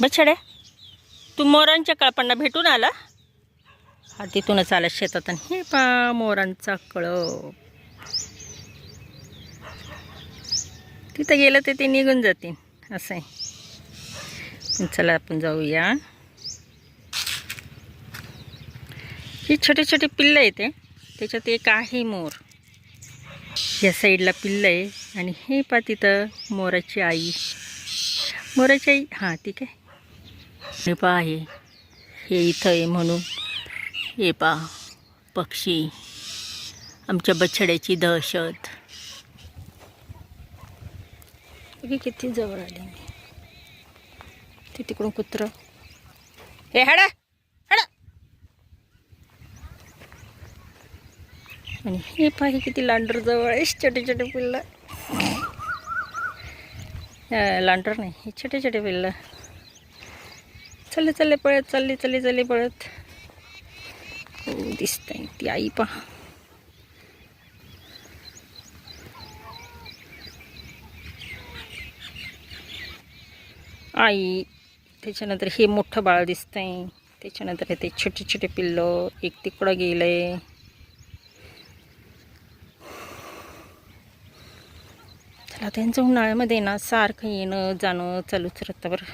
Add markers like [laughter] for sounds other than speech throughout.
बछड्या तू मोरांच्या कळपांना भेटून आला? हा तिथूनच आला शेतात आणि हे पा मोरांचा कळप. तिथं गेलं तर ते निघून जातील असं आहे. चला आपण जाऊया. ही छोटे छोटे पिल्लं आहे ते त्याच्यात एक आहे मोर. या साईडला पिल्लं आहे आणि हे पा तिथं मोराची आई. मोराची आई हां ठीक आहे. हे पहा आहे हे इथं आहे म्हणून. हे पहा पक्षी. आमच्या बछड्याची दहशत. किती जवळ आले मी. ते तिकडून कुत्र. हे हाडा आणि हे पाहि किती लांडर जवळ आहे छोटे छोटे पिल्लं. लांडर नाही हे छोटे छोटे पिल्लं. चालले चालले पळत चालले चालले चालले पळत. हो दिसतंय. ती आई पहा. आई त्याच्यानंतर हे मोठं बाळ दिसतंय. त्याच्यानंतर हे ते छोटे छोटे पिल्लं एक तिकडं गेलंय. चला त्यांचं उन्हाळ्यामध्ये ना सारखं येणं जाणं चालूच राहतं बरं.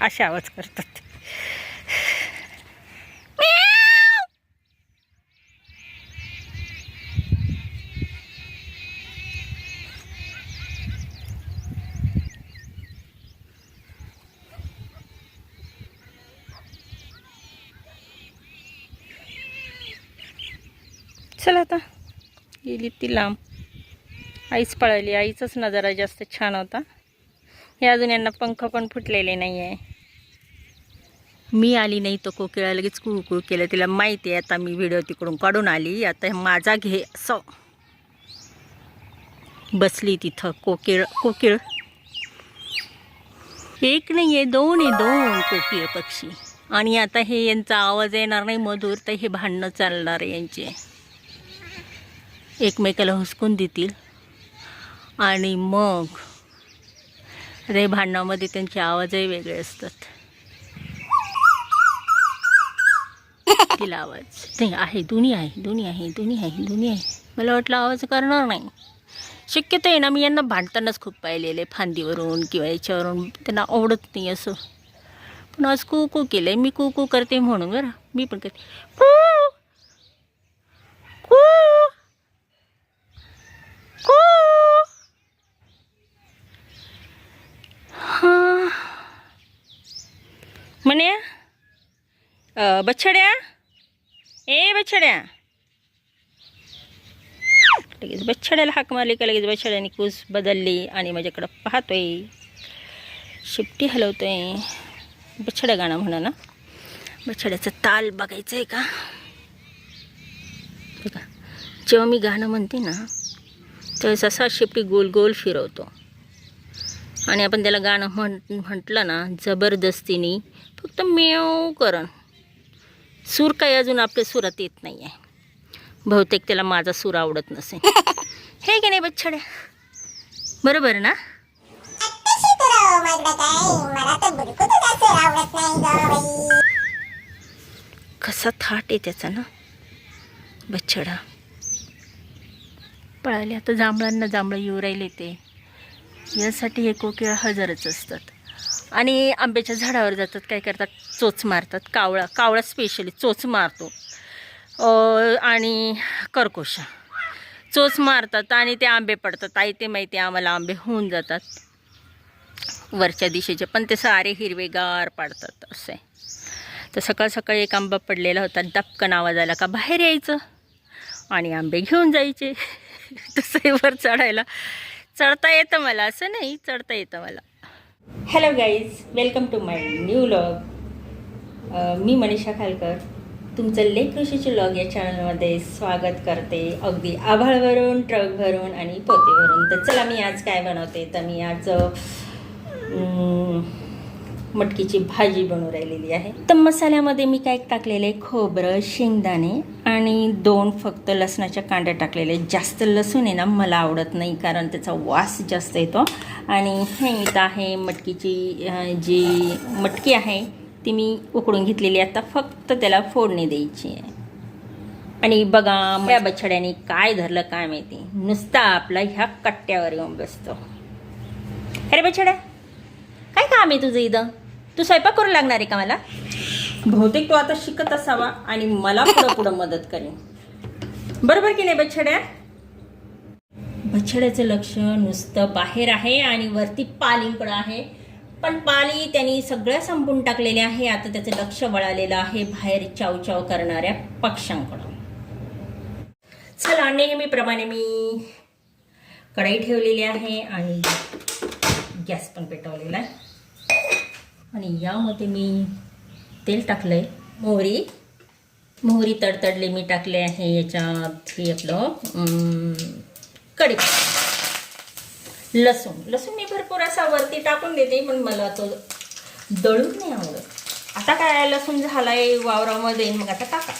असे आवाज करतात. चला आता. गेली ती लांब. आईच पळाली. आईचाच नजारा जास्त छान होता. हे अजून यांना पंख पण फुटलेले नाही आहे मी आली नाही तर कोकिळा लगेच कुळकुळ केलं. तिला माहिती आहे आता मी व्हिडिओ तिकडून काढून आली. आता हे माझा घे असं. बसली तिथं कोकिळ कोकिळ. एक नाही आहे दोन आहे दोन कोकिळ पक्षी. आणि आता हे यांचा आवाज येणार नाही मधुर. तर हे भांडणं चालणार आहे यांचे. एकमेकाला हुसकून देतील. आणि मग रे भांडणामध्ये त्यांचे आवाजही वेगळे असतात. तिला आवाज नाही आहे दोन्ही आहे दोन्ही आहे दोन्ही आहे दोन्ही आहे. मला वाटलं आवाज करणार नाही. शक्यतो आहे ना मी यांना भांडतानाच खूप पाहिलेले फांदीवरून किंवा याच्यावरून. त्यांना आवडत नाही असं. पण आज कू कू केलं आहे मी कू कू करते म्हणून बरं. मी पण करते. कू! कू! कू! हां. म्हणे बछड्या? ए बछड्या. लगेच बछड्याला हाक मारली का लगेच बछड्याने कूस बदलली आणि माझ्याकडं पाहतोय. शिपटी हलवतोय. बछड्या गाणं म्हणा ना. बछड्याचं ताल बघायचं आहे का? बघा जेव्हा मी गाणं म्हणते ना त्यावेळेस असा शेपटी गोल गोल फिरवतो. आणि आपण त्याला गाणं म्हण म्हटलं ना जबरदस्तीने फक्त मेव करण. सूर काही अजून आपल्या सुरात येत नाही आहे बहुतेक त्याला माझा सूर आवडत नसेल. [laughs] हे की नाही बच्छड्या बरोबर ना? कसा थाट आहे त्याचा ना? बच्छडा. पळाले आता जांभळांना जांभळं येऊ राहिले ते. यासाठी हे कोकिळा हजरच असतात. आणि आंब्याच्या झाडावर जातात काय करतात? चोच मारतात कावळा कावळा स्पेशली चोच मारतो. आणि करकोशा. चोच मारतात आणि ते आंबे पडतात. आई ते माहिती आम्हाला आंबे होऊन जातात. वरच्या दिशेचे पण ते सारे हिरवेगार पाडतात असे. तर सकाळ सकाळी एक आंबा पडलेला होता दपकन आवाज आला का बाहेर यायचं? आणि आंबे घेऊन जायचे. [laughs] तसं वर चढायला. चढता येतं मला असं नाही चढता येतं मला. Hello guys welcome to my new log मी मनीषा खालकर. तुमचं लेख कृषीचे लॉग या चॅनलमध्ये स्वागत करते. अगदी आभाळवरून ट्रकभरून आणि पोतेवरून. तर चला मी आज काय बनवते? तर मी आज मटकीची भाजी बनवून राहिलेली आहे. तर मसाल्यामध्ये मी काय टाकलेलं आहे? खोबरं शेंगदाणे आणि दोन फक्त लसणाच्या कांड्या टाकलेले जास्त लसूण आहे ना मला आवडत नाही कारण त्याचा वास जास्त येतो. आणि हे इथं आहे मटकीची जी मटकी आहे ती मी उकडून घेतलेली आता फक्त त्याला फोडणी द्यायची आहे. आणि बघा या बछड्याने काय धरलं काय माहिती? नुसता आपला ह्या कट्ट्यावर येऊन बसतो. अरे बछड्या काय काम आहे तुझं इथं? तू स्वयंपाक करू लागणार आहे का मला? बहुतेक तो आता शिकत असावा आणि मला पुढं [laughs] पुढं मदत करेन. बरोबर की नाही बछड्या? बछड्याचं लक्ष नुसतं बाहेर आहे आणि वरती पालीकडं आहे. पण पाली त्यांनी सगळ्या संपून टाकलेल्या आहे. आता त्याचं लक्ष वळालेलं आहे बाहेर चाव चाव करणाऱ्या पक्ष्यांकडं चला नेहमीप्रमाणे मी कढई ठेवलेली आहे आणि गॅस पण पेटवलेला आहे. आणि यामध्ये मी तेल टाकलं आहे मोहरी. मोहरी तडतडले मी टाकले आहे याच्यात हे आपलं कडी कढी लसूण. लसूण मी भरपूर असा वरती टाकून देते पण मला तो दळून नाही आवडत. आता काय लसूण झालाय वावरामध्ये मग आता टाका.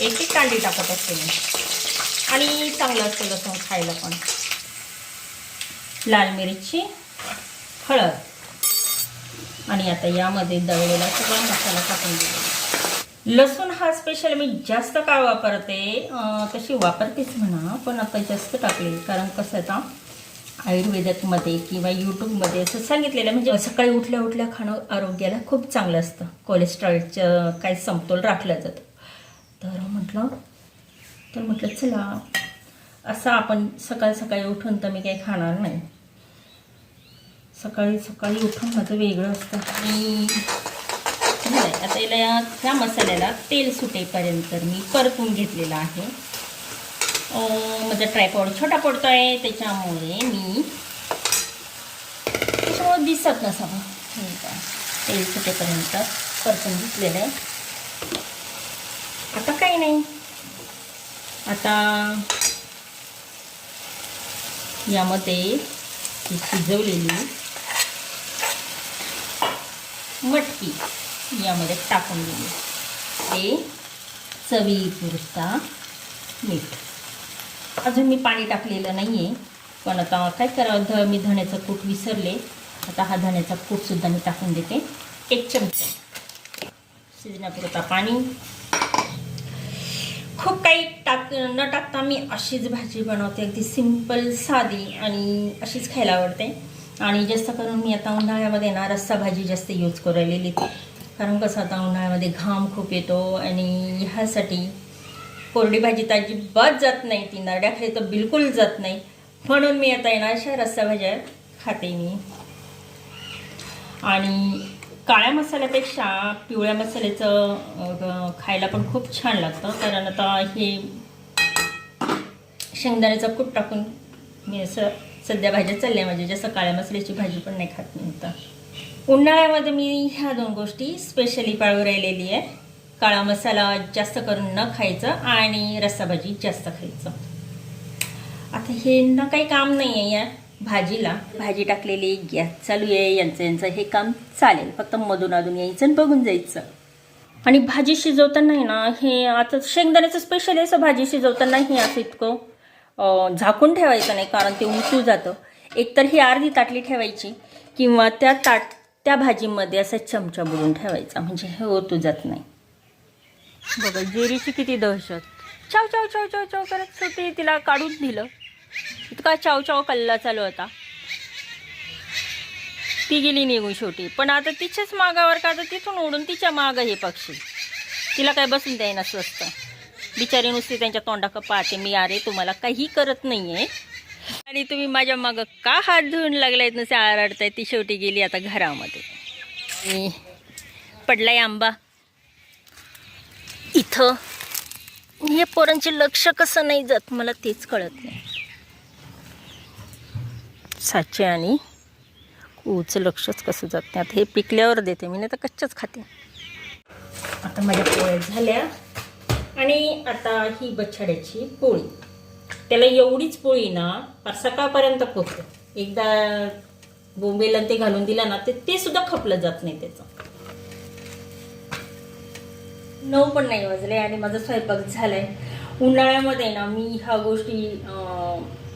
एक एक कांडी टाकत असते मी. आणि चांगलं असतं लसूण खायला पण. लाल मिरची हळद. आणि आता यामध्ये दळलेला सगळा मसाला टाकून दिला लसूण हा स्पेशल मी जास्त काळ वापरते. तशी वापरतेच म्हणा पण आता जास्त टाकले. कारण कसं आता आयुर्वेदामध्ये किंवा यूट्यूबमध्ये असं सांगितलेलं म्हणजे सकाळी उठल्या उठल्या खाणं आरोग्याला खूप चांगलं असतं. कोलेस्ट्रॉलचं काही समतोल राखलं जातं. तर म्हटलं तर म्हटलं चला असं आपण सकाळ सकाळी उठून तर मी काही खाणार नाही. सकाळी सकाळी उठून माझं वेगळं असतं. आणि आता याला या ह्या मसाल्याला तेल सुटेपर्यंत मी परतून घेतलेलं आहे. माझा ट्रायपॉड छोटा पडतो आहे त्याच्यामुळे मी त्याच्यामुळे दिसत नसावं. तेल सुटेपर्यंत परतून घेतलेलं. आहे आता काही नाही. आता यामध्ये शिजवलेली मटकी यामध्ये टाकून दिली ते चवीपुरता मीठ. अजून मी पाणी टाकलेलं नाही आहे पण आता काय करावं? ध मी धण्याचं कूट विसरले. आता हा धण्याचा कूटसुद्धा मी टाकून देते. एक चमचा. शिजण्यापुरता पाणी. खूप काही टाक न टाकता मी अशीच भाजी बनवते. अगदी सिंपल साधी आणि अशीच खायला आवडते. आणि जास्त करून मी आता उन्हाळ्यामध्ये ना रस्सा भाजी जास्त यूज करायलेली कारण कसं आता उन्हाळ्यामध्ये घाम खूप येतो आणि ह्यासाठी कोरडी भाजी तर अजिबात जात नाही. ती नरड्याखाली तर बिलकुल जात नाही. म्हणून मी आता येणार अशा रस्सा भाज्या खाते मी. आणि काळ्या मसाल्यापेक्षा पिवळ्या मसाल्याचं खायला पण खूप छान लागतं. कारण आता हे शेंगदाण्याचा कूट टाकून मी असं सध्या भाज्या चालल्या माझ्या ज्या काळ्या मसाल्याची भाजी पण नाही खात मी उन्हाळ्यामध्ये मी ह्या दोन गोष्टी स्पेशली पाळू राहिलेली आहे. काळा मसाला जास्त करून न खायचं आणि रस्साभाजी जास्त खायचं. आता हे ना काही काम नाही आहे या भाजीला. भाजी टाकलेली गॅस चालू आहे यांचं यांचं हे काम चालेल. फक्त मधून अधून यायचं आणि बघून जायचं. आणि भाजी शिजवताना आहे ना हे आता शेंगदाण्याचं स्पेशल आहे असं भाजी शिजवताना हे असं इतकं. झाकून ठेवायचं नाही कारण ते उतू जातं. एकतर ही अर्धी ताटली ठेवायची किंवा त्या ताट त्या भाजीमध्ये असा चमचा बुडून ठेवायचा म्हणजे हे ओतू जात नाही. बघा जेरीची किती दहशत. चाव चाव चाव चाव चाव करत होती तिला काढून दिलं. इतका चाव चाव कल्ला चालू होता. ती गेली निघून शेवटी. पण आता तिच्याच मागावर का तर तिथून ओढून तिच्या मागं हे पक्षी. तिला काय बसून द्यायना स्वस्त. बिचारी नुसती त्यांच्या तोंडाकडे पाहते मी अरे तुम्हाला काही करत नाही आहे आणि तुम्ही माझ्या मागं का हात धुवून लागलायत नसे आरडताय ती शेवटी गेली आता घरामध्ये. आणि पडलाय आंबा. इथं. हे पोरांचे लक्ष कसं नाही जात मला तेच कळत नाही. साचे आणि ऊचं लक्षच कसं जात नाही. आता हे पिकल्यावर देते मी नाही तर कच्चच खाते. आता माझ्या पोळ्या झाल्या. आणि आता ही बछड्याची पोळी. त्याला एवढीच पोळी ना फार सकाळपर्यंत पुरते एकदा बोंबेला ते घालून दिलं ना ते ते सुद्धा खपलं जात नाही त्याचं. नऊ पण नाही वाजले आणि माझा स्वयंपाक झालाय. उन्हाळ्यामध्ये ना मी ह्या गोष्टी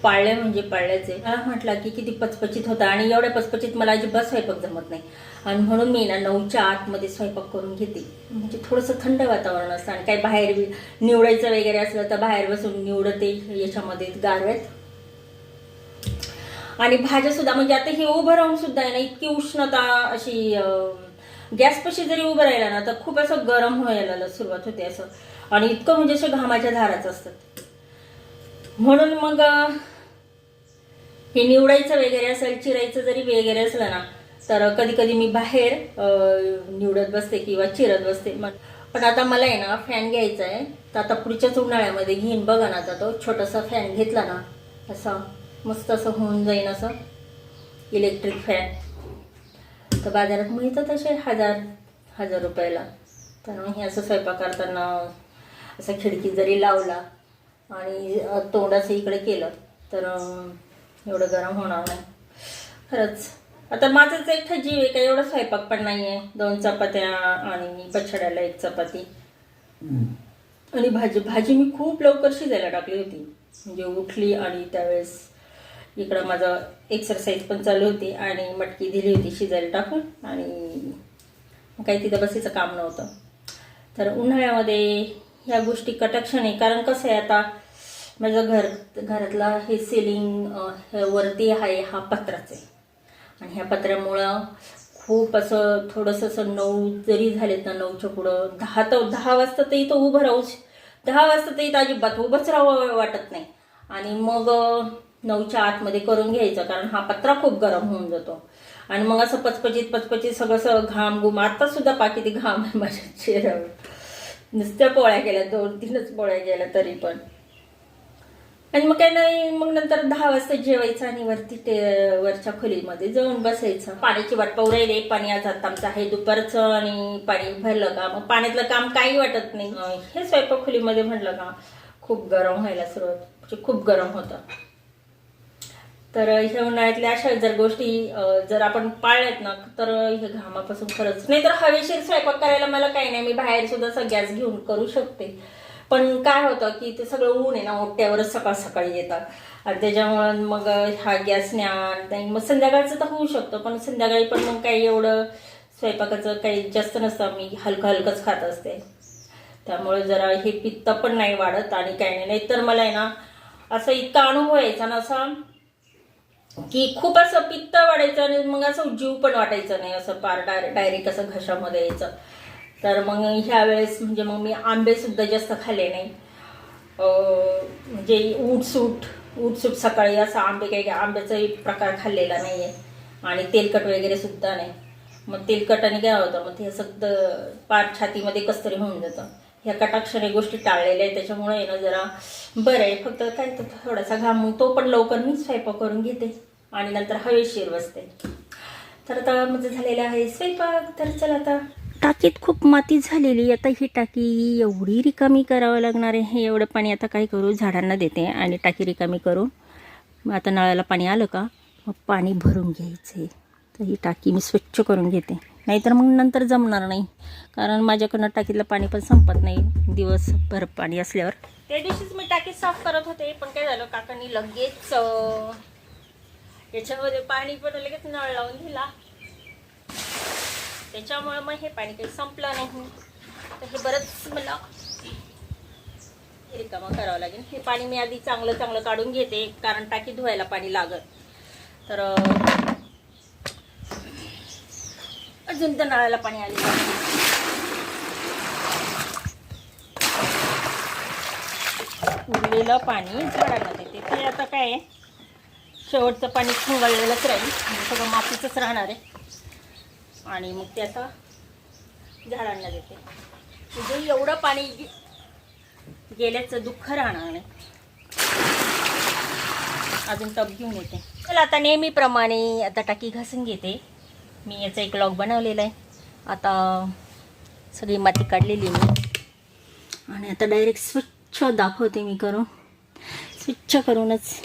पाळले म्हणजे पाळल्याचे. म्हटलं की किती पचपचित होता आणि एवढ्या पचपचित मला अजिबात स्वयंपाक जमत नाही. आणि म्हणून मी ना नऊच्या आतमध्ये स्वयंपाक करून घेते. म्हणजे थोडंसं थंड वातावरण असतं आणि काही बाहेर निवडायचं वगैरे असलं तर बाहेर बसून निवडते याच्यामध्ये गारव्यात. आणि भाज्या सुद्धा म्हणजे आता हे उभं राहून सुद्धा आहे ना इतकी उष्णता अशी गॅसपाशी जरी उभं राहिला ना तर खूप असं गरम व्हायला सुरुवात होते असं. आणि इतकं म्हणजे असे घामाच्या धाराच असतात. म्हणून मग हे निवडायचं वगैरे असेल चिरायचं जरी वगैरे असलं ना तर कधी कधी मी बाहेर निवडत बसते किंवा चिरत बसते. मग पण आता मला आहे ना फॅन घ्यायचा आहे. तर आता पुढच्याच उन्हाळ्यामध्ये घेईन. बघा ना आता तो छोटासा फॅन घेतला ना असा मस्त असं होऊन जाईन असं इलेक्ट्रिक फॅन तर बाजारात मिळतं तसे हजार हजार रुपयाला. तर मग हे असं स्वयंपाक करताना असं खिडकी जरी लावला आणि तोंडाचं इकडे केलं तर एवढं गरम होणार नाही. खरंच. आता माझंच एकटा जीव आहे का? एवढा स्वयंपाक पण नाही आहे दोन चपात्या आणि पछड्याला एक चपाती. आणि भाजी भाजी मी खूप लवकर शिजायला टाकली होती. म्हणजे उठली आणि त्यावेळेस इकडं माझं एक्सरसाइज पण चालू होती आणि मटकी दिली होती शिजायला टाकून आणि काही तिथं बसायचं काम नव्हतं. तर उन्हाळ्यामध्ये ह्या गोष्टी कटाक्ष नाही कारण कसं आहे आता माझं घर घरातला हे सिलिंग वरती आहे हा पत्राच. आहे आणि ह्या पत्र्यामुळं खूप असं थोडंसं असं नऊ जरी झालेत ना नऊच्या पुढं दहा तर दहा वाजता तर इथं उभं राहूच. दहा वाजता तर इथं अजिबात उभंच राहावं वाटत नाही. आणि मग नऊच्या आतमध्ये करून घ्यायचं कारण हा पत्रा खूप गरम होऊन जातो. आणि मग असं पचपचित पचपचित सगळं असं घाम गुम आता सुद्धा पाकिती घाम आहे माझ्या चेहऱ्यावर. नुसत्या पोळ्या केल्या दोन तीनच पोळ्या केल्या तरी पण. आणि मग काय नाही मग नंतर दहा वाजता जेवायचं आणि वरती ते वरच्या खोलीमध्ये जाऊन बसायचं. पाण्याची वाट पाहू राहिले पाणी आज आता आमचं आहे दुपारचं आणि पाणी भरलं का? मग पाण्यातलं काम काही वाटत नाही. अं, हे स्वयंपाक खोलीमध्ये म्हटलं का खूप गरम व्हायला सुरुवात म्हणजे खूप गरम होतं. तर ह्या उन्हाळ्यातल्या अशा जर गोष्टी जर आपण पाळल्यात ना तर हे घामापासून खरंच. नाही तर हवेशीर स्वयंपाक करायला मला काही नाही मी बाहेर सुद्धा गॅस घेऊन करू शकते. पण काय होतं की ते सगळं ऊन आहे ना ओट्यावरच सकाळ सकाळी येतात. आणि त्याच्यामुळं मग हा गॅस न्या नाही मग संध्याकाळचं तर होऊ शकतं पण संध्याकाळी पण मग काही एवढं स्वयंपाकाचं काही जास्त नसतं. मी हलकं हलकंच खात असते. त्यामुळे जरा हे पित्त पण नाही वाढत आणि काही नाही. नाहीतर मला आहे ना असं इतका अनुभव यायचा ना असा की खूप असं पित्त वाढायचं आणि मग असं जीव पण वाटायचं नाही. असं पार डायरेक्ट असं घशामध्ये यायचं. तर मग ह्या वेळेस म्हणजे मग मी आंबे सुद्धा जास्त खाल्ले नाही. म्हणजे उठसूट उठसूट सकाळी असं आंबे काही आंब्याचाही प्रकार खाल्लेला नाही आहे आणि तेलकट वगैरे सुद्धा नाही. मग तेलकटाने काय होतं मग ते सगळं पार छातीमध्ये कस तरी होऊन जातं. ह्या कटाक्षाने गोष्टी टाळलेल्या आहेत त्याच्यामुळे आहे ना जरा बरं आहे. फक्त काय तर थोडासा घाम तो पण लवकर मी स्वयंपाक करून घेते. आणि नंतर हवेशीर बसते. तर आता म्हणजे झालेलं आहे स्वयंपाक. तर चला आता टाकीत खूप माती झालेली. आता ही टाकी एवढी रिकामी करावं लागणार आहे. हे एवढं पाणी आता काय करू? झाडांना देते आणि टाकी रिकामी करू मग आता नळाला पाणी आलं का? मग पाणी भरून घ्यायचे. तर ही टाकी मी स्वच्छ करून घेते. नाहीतर मग नंतर जमणार नाही. कारण माझ्याकडनं टाकीतलं पाणी पण संपत नाही. दिवसभर पाणी असल्यावर. त्या दिवशीच मी टाकी साफ करत होते. पण काय झालं? काकांनी लगेच याच्यामध्ये पाणी पण लगेच नळ लावून दिला. त्याच्यामुळे मग हे पाणी काही संपलं नाही. तर हे बरंच मला रिकामा करावं लागेल. हे पाणी मी आधी चांगलं चांगलं काढून घेते कारण टाकी धुवायला पाणी लागत तर अजून तर नळाला पाणी आले. उरलेलं पाणी झाडांना देते ते आता काय आहे? शेवटचं पाणी खंगाळलेलंच राहील. म्हणजे सगळं मातीचंच राहणार आहे. आणि मग ते आता झाडांना देते. म्हणजे एवढं पाणी गेल्याचं दुःख राहणार नाही. अजून टब घेऊन येते. चला आता नेहमीप्रमाणे आता टाकी घासून घेते. मी याचा एक लॉक बनवलेला आहे. आता सगळी माती काढलेली मी. आणि आता डायरेक्ट स्वच्छ दाखवते मी करून. स्वच्छ करूनच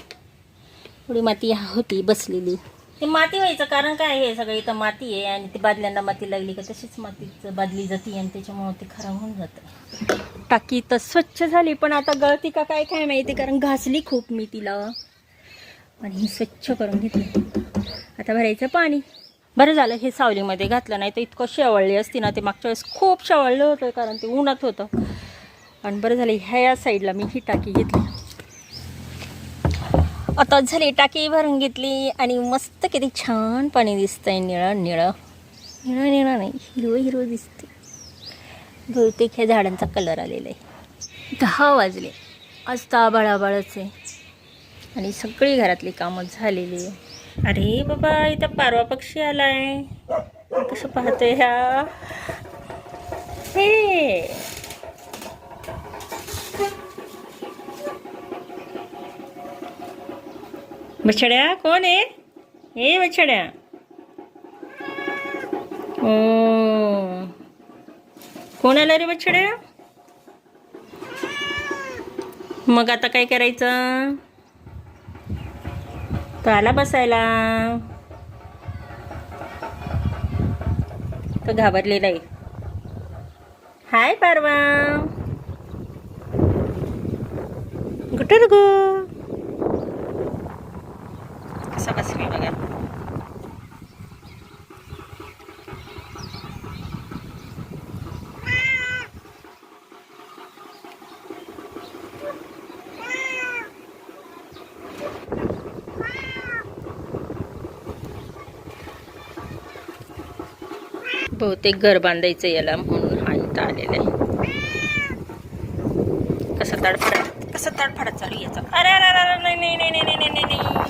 थोडी माती होती बसलेली. ते माती व्हायचं कारण काय आहे? सगळं इथं माती आहे आणि ती बादल्यांना माती लागली का तशीच मातीचं बादली जाते आणि त्याच्यामुळं ते खराब होऊन जातं. टाकी तर स्वच्छ झाली पण आता गळती का काय काय माहिती? कारण घासली खूप मी तिला. आणि ही स्वच्छ करून घेतली. आता भरायचं पाणी. बरं झालं हे सावलीमध्ये घातलं नाही तर इतकं शेवळली असती ना ते मागच्या वेळेस खूप शेवळलं होतं कारण ते उन्हात होतं. आणि बरं झालं ह्या साईडला मी ही टाकी घेतली. आता झाली टाकी भरून घेतली आणि मस्त किती छान पाणी दिसतंय निळं निळं. निळं निळं नाही हिरवं हिरवं दिसते बहुतेक ह्या झाडांचा कलर आलेला आहे. दहा वाजले. आज ताबाळाबाळच आहे. आणि सगळी घरातली कामं झालेली आहे. अरे बाबा इथं पारवा पक्षी आलाय. कसं पाहतोय ह्या? हे बछड्या? कोण आहे हे बछड्या। ओ। कोण आलं रे बछड्या? मग आता काय करायचं? तो आला बसायला. तो घाबरलेला आहे. हाय पारवा. कुठं रे गो कसा बसली बघा बहुतेक घर बांधायचं याला म्हणून हा इथं आलेला आहे. कसा तडफडा कसा तडफडा चालू याचा? अरे अरे अरे नाही नाही नाही नाही नाही नाही नाही.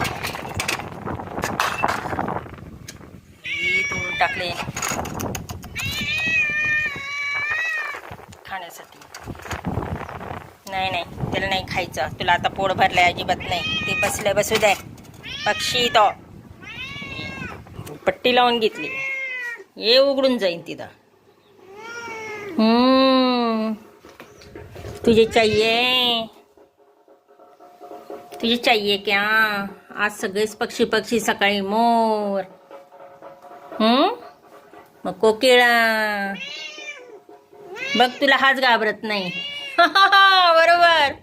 तोडून टाकले. खाण्यासाठी. नाही नाही त्याला नाही खायचं. तुला आता पोट भरलंय अजिबात नाही. ते बसले बसू दे. पक्षी तो. पट्टी लावून घेतली. हे उघडून जाईन तिथं. हम्म. तुझे चाहिये तुझे चाहिये क्या? आज सगळेच पक्षी पक्षी सकाळी मोर. हम्म? मग कोकिळा. बघ तुला हाच घाबरत नाही. [laughs] बरोबर.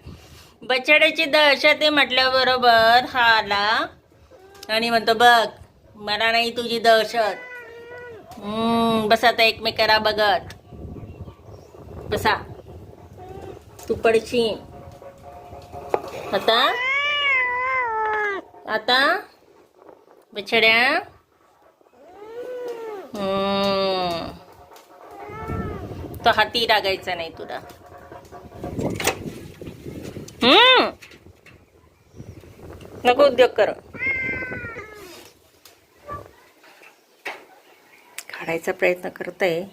बछड्याची दहशत आहे म्हटल्याबरोबर हा आला आणि म्हणतो बघ मला नाही तुझी दहशत. बस आता एकमेकाला बघत. बसा. तू पडशी आता? आता? बछड्या? तो हाती लागायचा नाही तुला. हम्म. नको उद्योग कर. काढायचा प्रयत्न करतय.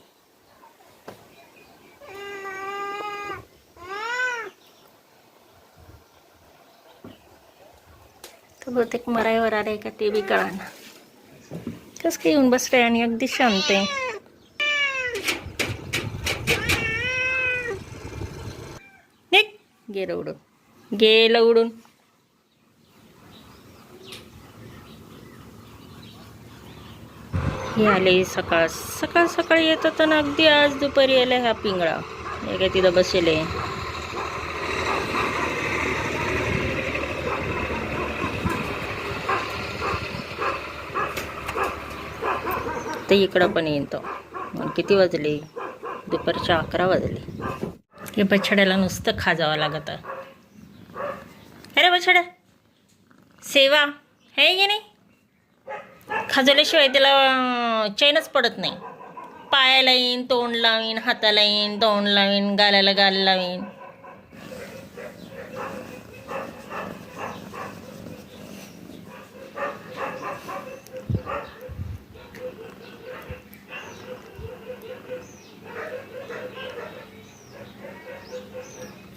तर बहुतेक मरायवर आले का ते बी कळाना कस काय येऊन बसले आणि अगदी शांत आहे. गेलं उडून. गेलं उडून. हे आले सकाळ सकाळ सकाळी येतात आणि अगदी आज दुपारी आला हा पिंगळा. हे काय तिथं बसेले तर इकडं पण येतो मग किती वाजले? दुपारच्या अकरा वाजले. हे बछड्याला नुसतं खाजावं लागत. अरे बछड्या सेवा! है की नाही? खाजवल्याशिवाय त्याला चैनच पडत नाही. पायाला येईन तोंड लावीन हाताला येईन तोंड लावीन गालाला गाल लावीन.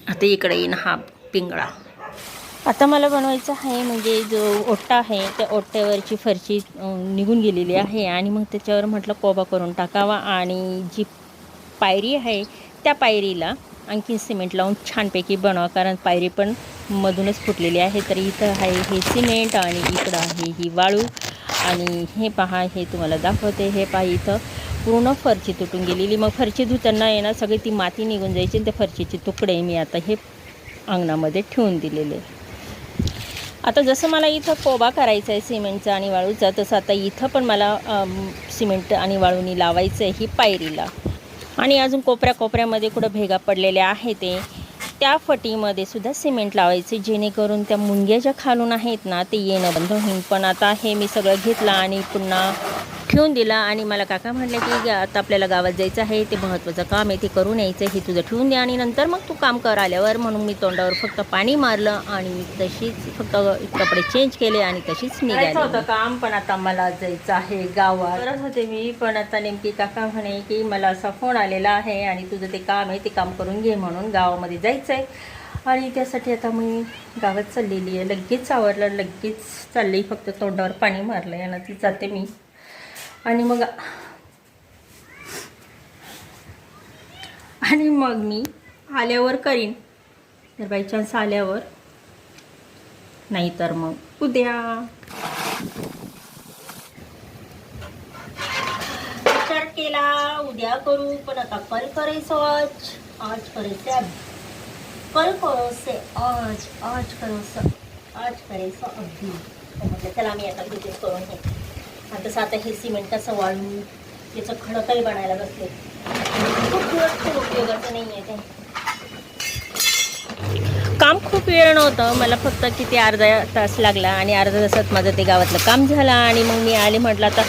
आता इकडे येईन हा पिंगळा. आता मला बनवायचं आहे म्हणजे जो ओट्टा आहे त्या ओट्ट्यावरची फरची निघून गेलेली आहे आणि मग त्याच्यावर म्हटलं कोबा करून टाकावा आणि जी पायरी आहे त्या पायरीला आणखी सिमेंट लावून छानपैकी बनवा कारण पायरी पण मधूनच फुटलेली आहे. तर इथं आहे हे सिमेंट आणि इकडं आहे ही वाळू. आणि हे पहा हे तुम्हाला दाखवते. हे पहा इथं पूर्ण फरची तुटून गेलेली. मग फरची धुताना येणार सगळी ती माती निघून जायची आणि त्या फरचीचे तुकडे मी आता हे अंगणामध्ये ठेवून दिलेले. आता जसं मला इथं कोबा करायचा आहे सिमेंटचा आणि वाळूचा तसं आता इथं पण मला सिमेंट आणि वाळूनी लावायचं आहे ही पायरीला. आणि अजून कोपऱ्या कोपऱ्यामध्ये कुठं भेगा पडलेल्या आहे ते त्या फटीमध्ये सुद्धा सिमेंट लावायचे जेणेकरून त्या मुंग्या ज्या खालून आहेत ना ते येणं बंद होईल पण आता हे मी सगळं घेतलं आणि पुन्हा ठेवून दिलं आणि मला काका म्हटले की आता आपल्याला गावात जायचं आहे ते महत्त्वाचं काम आहे ते करून यायचं हे तुझं ठेवून दे. आणि नंतर मग तू काम कर आल्यावर म्हणून मी तोंडावर फक्त पाणी मारलं आणि मी तशीच फक्त कपडे चेंज केले आणि तशीच निघाले. होतं काम पण आता मला जायचं आहे गावात. करत होते मी पण आता नेमकी काका म्हणे की मला असा फोन आलेला आहे आणि तुझं ते काम आहे ते काम करून घे म्हणून गावामध्ये जायचं आहे आणि त्यासाठी आता मी गावात चाललेली आहे. लगेच आवरलं लगेच चालली फक्त तोंडावर पाणी मारलं आहे आणि ती जाते मी. आणि मग आणि मग मी आल्यावर करीन. तर बाय चान्स आल्यावर. नाहीतर मग उद्या. विचार केला उद्या करू पण आता कल करायचो आज. आज करायचं कल करोसे आज आज करोस आज करायचं अगदी म्हटलं चला मी आता तिथेच करून घेते. आणि तसं आता हे सिमेंट कसं वाळून त्याचं खडकही बनायला बसले. खूप दिवस खूप उपयोगाचं नाही आहे ते. काम खूप वेळ नव्हतं. मला फक्त किती अर्धा तास लागला आणि अर्धा तासात माझं ते गावातलं काम झालं आणि मग मी आले म्हटलं आता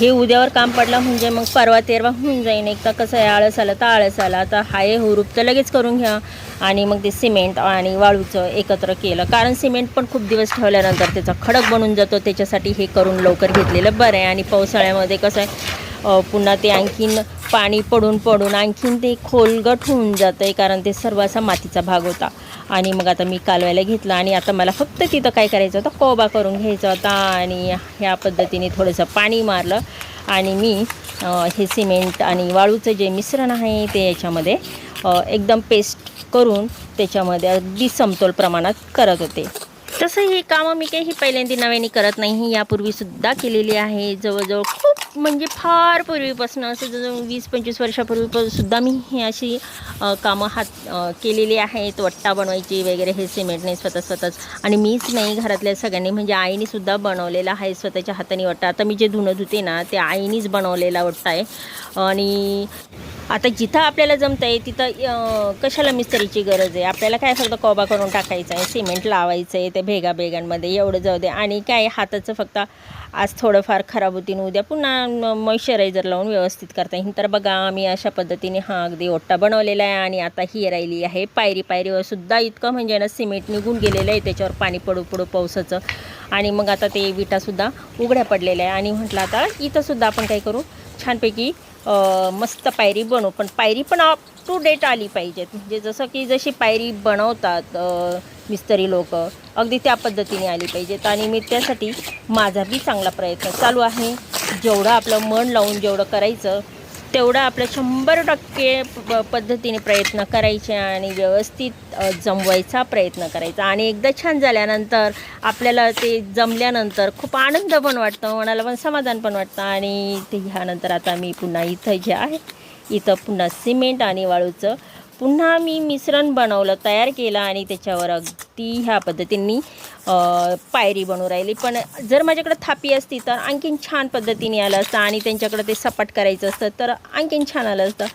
हे उद्यावर काम पडलं म्हणजे मग परवा तेरवा होऊन जाईन. एक तर कसं आहे आळस आलं तर आळस आला. आता हाय हो, हुरूप तर लगेच करून घ्या. आणि मग ते सिमेंट आणि वाळूचं एकत्र केलं. कारण सिमेंट पण खूप दिवस ठेवल्यानंतर त्याचा खडक बनून जातो. त्याच्यासाठी हे करून लवकर घेतलेलं बरं आहे. आणि पावसाळ्यामध्ये कसं आहे पुन्हा ते आणखीन पाणी पडून पडून आणखीन ते खोलगट होऊन जातं आहे कारण ते सर्व असा मातीचा भाग होता. आणि मग आता मी कालवायला घेतलं आणि आता मला फक्त तिथं काय करायचं होतं कोबा करून घ्यायचा होता. आणि ह्या पद्धतीने थोडंसं पाणी मारलं. आणि मी हे सिमेंट आणि वाळूचं जे मिश्रण आहे ते याच्यामध्ये एकदम पेस्ट करून त्याच्यामध्ये अगदी समतोल प्रमाणात करत होते. तसं ही कामं मी काही पहिल्यांदा नव्याने करत नाही. यापूर्वीसुद्धा केलेली आहे. जवळजवळ खूप म्हणजे फार पूर्वीपासून असं जवळ वीस पंचवीस वर्षापूर्वीपासूनसुद्धा मी ही अशी कामं हात केलेली आहेत. वट्टा बनवायची वगैरे हे सिमेंटने स्वतः स्वतःच. आणि मीच नाही घरातल्या सगळ्यांनी म्हणजे आईनेसुद्धा बनवलेला आहे स्वतःच्या हाताने वट्टा. आता मी जे धुणं धुते ना ते आईनीच बनवलेला वट्टा आहे. आणि आता जिथं आपल्याला जमतं आहे तिथं कशाला मिस्त्रीची गरज आहे? आपल्याला काय फक्त कोबा करून टाकायचं आहे सिमेंट लावायचं आहे ते भेगा भेगांमध्ये एवढं जाऊ दे. आणि काय हाताचं फक्त आज थोडंफार खराब होतीन उद्या पुन्हा मॉइश्चरायझर लावून व्यवस्थित करता येईल. तर बघा आम्ही अशा पद्धतीने हा अगदी ओट्टा बनवलेला आहे आणि आता ही राहिली आहे पायरी. पायरीवर सुद्धा इतकं म्हणजे ना सिमेंट निघून गेलेलं आहे त्याच्यावर पाणी पडू पडू पावसाचं. आणि मग आता ते विटासुद्धा उघड्या पडलेल्या आहे. आणि म्हटलं आता इथंसुद्धा आपण काय करू? छानपैकी मस्त पायरी बनवू. पण पायरी पण अप टू डेट आली पाहिजेत. म्हणजे जसं की जशी पायरी बनवतात अ, मिस्त्री लोक अगदी त्या पद्धतीने आली पाहिजेत. आणि मी त्यासाठी माझा बी चांगला प्रयत्न चालू आहे. जेवढं आपलं मन लावून जेवढं करायचं तेवढं आपला शंभर टक्के प पद्धतीने प्रयत्न करायचे आणि व्यवस्थित जमवायचा प्रयत्न करायचा. आणि एकदा छान झाल्यानंतर आपल्याला ते जमल्यानंतर खूप आनंद पण वाटतं मनाला पण समाधान पण वाटतं. आणि ते ह्यानंतर आता मी पुन्हा इथं जे आहे इथं पुन्हा सिमेंट आणि वाळूचं पुन्हा मी मिश्रण बनवलं तयार केलं आणि त्याच्यावर अगदी ह्या पद्धतीने पायरी बनू राहिली. पण जर माझ्याकडे थापी असती तर आणखीन छान पद्धतीने आलं असतं आणि त्यांच्याकडे ते सपाट करायचं असतं तर आणखीन छान आलं असतं.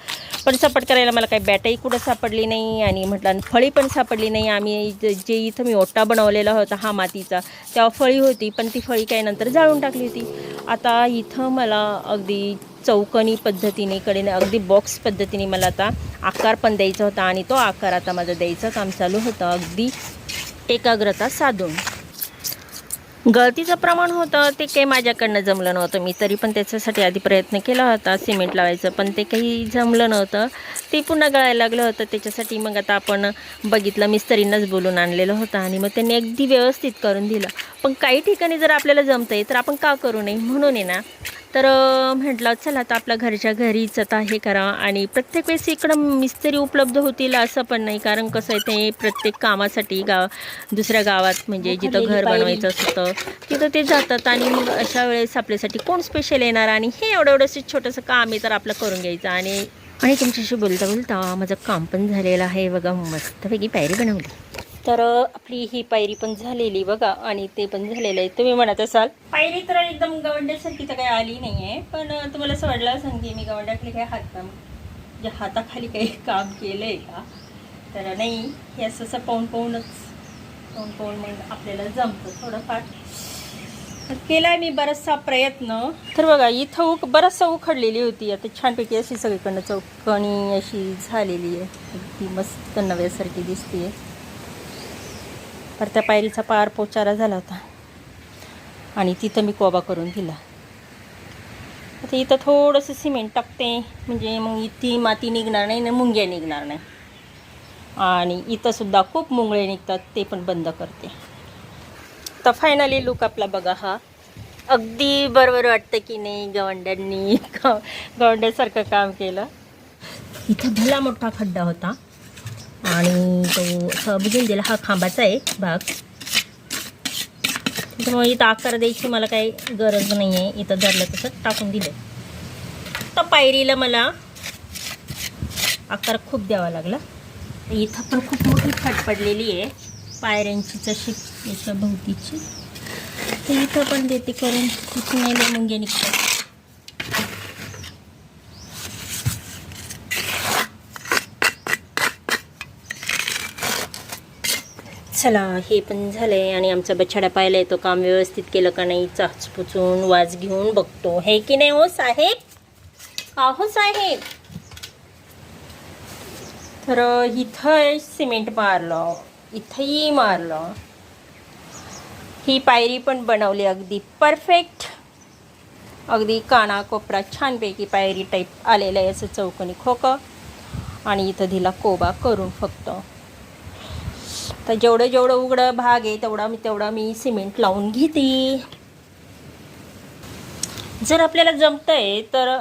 पण सपाट करायला मला काही बॅटही कुठं सापडली नाही आणि म्हटलं आणि फळी पण सापडली नाही. आम्ही जे इथं मी ओटा बनवलेला होता हा मातीचा तेव्हा फळी होती पण ती फळी काही नंतर जाळून टाकली होती. आता इथं मला अगदी चौकनी पद्धतीने कडे अगदी बॉक्स पद्धतीने मला आता आकार पण द्यायचा होता आणि तो आकार आता माझं द्यायचं काम चालू होतं. अगदी एकाग्रता साधून. गळतीचं प्रमाण होतं ते काही माझ्याकडनं जमलं नव्हतं. मी तरी पण त्याच्यासाठी आधी प्रयत्न केला होता सिमेंट लावायचं पण ते काही जमलं नव्हतं. ते पुन्हा गळायला लागलं होतं त्याच्यासाठी मग आता आपण बघितलं मिस्तरींनाच बोलून आणलेलं होतं आणि मग त्यांनी अगदी व्यवस्थित करून दिलं. पण काही ठिकाणी जर आपल्याला जमतं आहे तर आपण का करू नये? म्हणून आहे ना तर म्हटलं चला आता आपल्या घरच्या घरीच आता हे करा. आणि प्रत्येक वेळेस इकडं मिस्त्री उपलब्ध होतील असं पण नाही. कारण कसं आहे ते प्रत्येक कामासाठी गाव दुसऱ्या गावात म्हणजे जिथं घर बनवायचं असतं तिथं ते जातात. आणि मग अशा वेळेस आपल्यासाठी कोण स्पेशल येणार? आणि हे एवढं एवढंसं छोटंसं काम आहे तर आपलं करून घ्यायचं. आणि आणि तुमच्याशी बोलता बोलता माझं काम पण झालेलं आहे. बघा मस्तपैकी पायरी बनवली. तर आपली ही पायरी पण झालेली बघा आणि ते पण झालेलं आहे. तुम्ही म्हणत असाल? पायरी तर एकदम गवंड्यासारखी तर काही आली नाही आहे पण तुम्हाला असं वाटलं असेल की मी गवंड्याखाली काही हातकाम म्हणजे हाताखाली काही काम केलं आहे का? तर नाही हे असं असं पाहून पाहूनच पाहून पाहून मग आपल्याला जमतं थोडंफार. केला आहे मी बराचसा प्रयत्न. तर बघा इथं उक बराचसा उखडलेली होती. आता छानपैकी अशी सगळीकडनं चौकणी अशी झालेली आहे. अगदी मस्त नव्यासारखी दिसते पर त्या पायरीचा पार पोचारा झाला होता. आणि तिथं मी कोबा करून दिला. आता इथं थोडंसं सिमेंट टाकते. म्हणजे मग ती माती निघणार नाही ना मुंग्या निघणार नाही. आणि इथंसुद्धा खूप मुंगळे निघतात ते पण बंद करते. तर फायनली लुक आपला बघा हा. अगदी बरोबर वाटतं की नाही गवंड्यांनी ग- गवंड्यासारखं काम केलं. इथं भला मोठा खड्डा होता. आणि तो असं दिला. हा खांबाचा आहे भाग. त्याच्यामुळे इथं आकार द्यायची मला काही गरज नाही आहे इथं धरलं तसं टाकून दिलं तर पायरीला मला आकार खूप द्यावा लागला. इथं पण खूप मोठी फट पडलेली आहे. पायऱ्यांची चशी याच्या भोवतीची. तर इथं पण देते करून. खूप नाही मुंग्या निघतात. चला हे पण झालंय आणि आमचा बछाडा पाहिलाय तो काम व्यवस्थित केलं का नाही चाचपुचून वाज घेऊन बघतो. हे की नाही हो साहेब? आहो साहेब. तर इथं सिमेंट मारलं इथंही मारलं. ही पायरी पण बनवली अगदी परफेक्ट. अगदी काना कोपरा छानपैकी पायरी टाईप आलेलं आहे असं चौकोनी खोकं. आणि इथं दिला कोबा करून फक्त. तर जेवढं जेवढं उघडं भाग आहे तेवढा मी तेवढा मी सिमेंट लावून घेते. जर आपल्याला जमतंय तर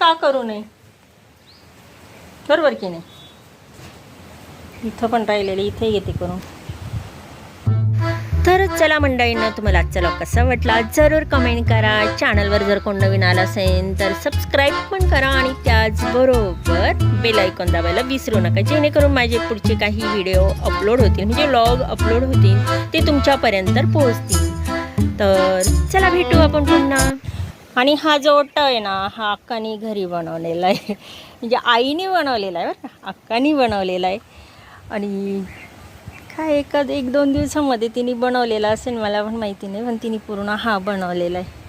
का करू नये? बरोबर की नाही? इथं पण राहिलेलं इथे घेते करून. चला मंडळींना तुम्हाला आजचा लॉक कसा वाटला जरूर कमेंट करा. चॅनलवर जर कोण नवीन आला असेल तर सबस्क्राईब पण करा आणि त्याचबरोबर बेल ऐकून दाबायला विसरू नका. जेणेकरून माझे पुढचे काही व्हिडिओ अपलोड होतील म्हणजे व्लॉग अपलोड होतील ते तुमच्यापर्यंत पोहोचतील. तर चला भेटू आपण पुन्हा. आणि हा जो ओट आहे ना हा अक्कानी घरी बनवलेला आहे. म्हणजे आईने बनवलेला आहे बरं का? अक्कानी बनवलेला आहे. आणि काय एखाद एक दोन दिवसामध्ये तिने बनवलेला असेल मला पण माहिती नाही पण तिने पूर्ण हा बनवलेला आहे.